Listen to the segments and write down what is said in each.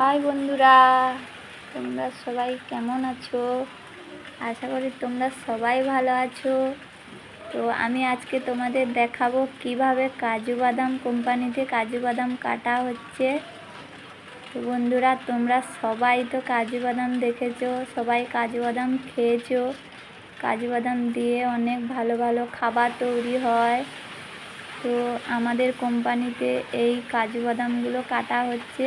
High বন্ধুরা, তোমরা সবাই কেমন আছো? আশা করি তোমরা সবাই ভালো আছো। তো আমি আজকে তোমাদের দেখাবো কীভাবে কাজু বাদাম কোম্পানিতে কাজু বাদাম কাটা হচ্ছে। তো বন্ধুরা, তোমরা সবাই তো কাজু বাদাম দেখেছ, সবাই কাজু বাদাম খেয়েছো। কাজু বাদাম দিয়ে অনেক ভালো ভালো খাবার তৈরি হয়। তো আমাদের কোম্পানিতে এই কাজু বাদামগুলো কাটা হচ্ছে।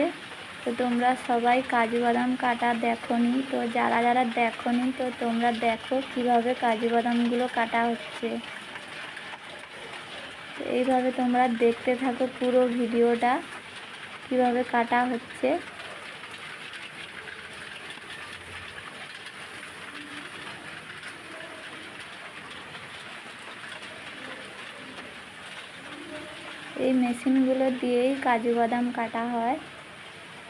তো তোমরা সবাই কাজু বাদাম কাটা দেখোনি। তো যারা যারা দেখোনি, তো তোমরা দেখো কীভাবে কাজু বাদামগুলো কাটা হচ্ছে। তো এইভাবে তোমরা দেখতে থাকো পুরো ভিডিওটা, কীভাবে কাটা হচ্ছে। এই মেশিনগুলো দিয়েই কাজু বাদাম কাটা হয়।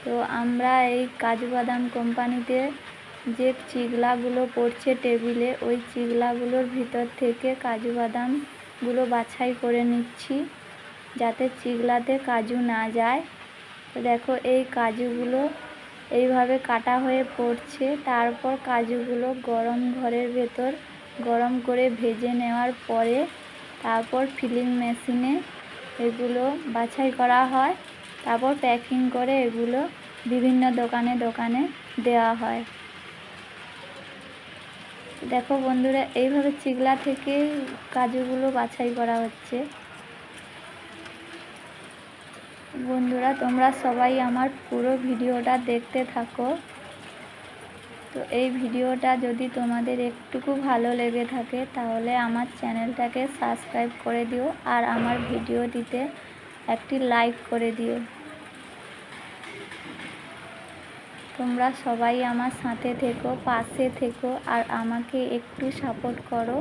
তো আমরা এই কাজু বাদাম কোম্পানিতে যে চিগলাগুলো পড়ছে টেবিলে, ওই চিগলাগুলোর ভিতর থেকে কাজু বাদামগুলো বাছাই করে নিচ্ছি যাতে চিগলাতে কাজু না যায়। তো দেখো, এই কাজুগুলো এইভাবে কাটা হয়ে পড়ছে। তারপর কাজুগুলো গরম ঘরের ভেতর গরম করে ভেজে নেওয়ার পরে তারপর ফিলিং মেশিনে এগুলো বাছাই করা হয়। তারপর প্যাকিং করে এগুলো বিভিন্ন দোকানে দোকানে দেওয়া হয়। দেখো বন্ধুরা, এইভাবে চিগলা থেকে কাজুগুলো বাছাই করা হচ্ছে। বন্ধুরা, তোমরা সবাই আমার পুরো ভিডিওটা দেখতে থাকো। তো এই ভিডিওটা যদি তোমাদের একটুকু ভালো লেগে থাকে, তাহলে আমার চ্যানেলটাকে সাবস্ক্রাইব করে দিও আর আমার ভিডিওটিতে একটি লাইক করে দিও। তোমরা সবাই আমার সাথে থেকো, পাশে থেকো, আর আমাকে একটু সাপোর্ট করো,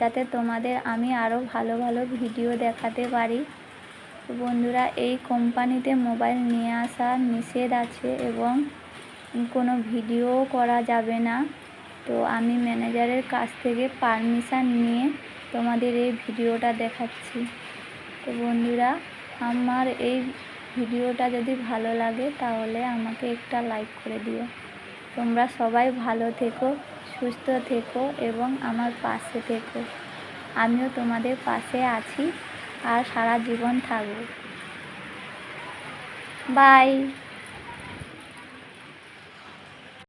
যাতে তোমাদের আমি আরও ভালো ভালো ভিডিও দেখাতে পারি। বন্ধুরা, এই কোম্পানিতে মোবাইল নিয়ে আসা নিষেধ আছে এবং কোনো ভিডিও করা যাবে না। তো আমি ম্যানেজারের কাছ থেকে পারমিশান নিয়ে তোমাদের এই ভিডিওটা দেখাচ্ছি। তো বন্ধুরা আমার এই ভিডিওটা যদি ভালো লাগে, তাহলে আমাকে একটা লাইক করে দিও। তোমরা সবাই ভালো থেকো, সুস্থ থেকো এবং আমার পাশে থেকো। আমিও তোমাদের পাশে আছি আর সারা জীবন থাকব। বাই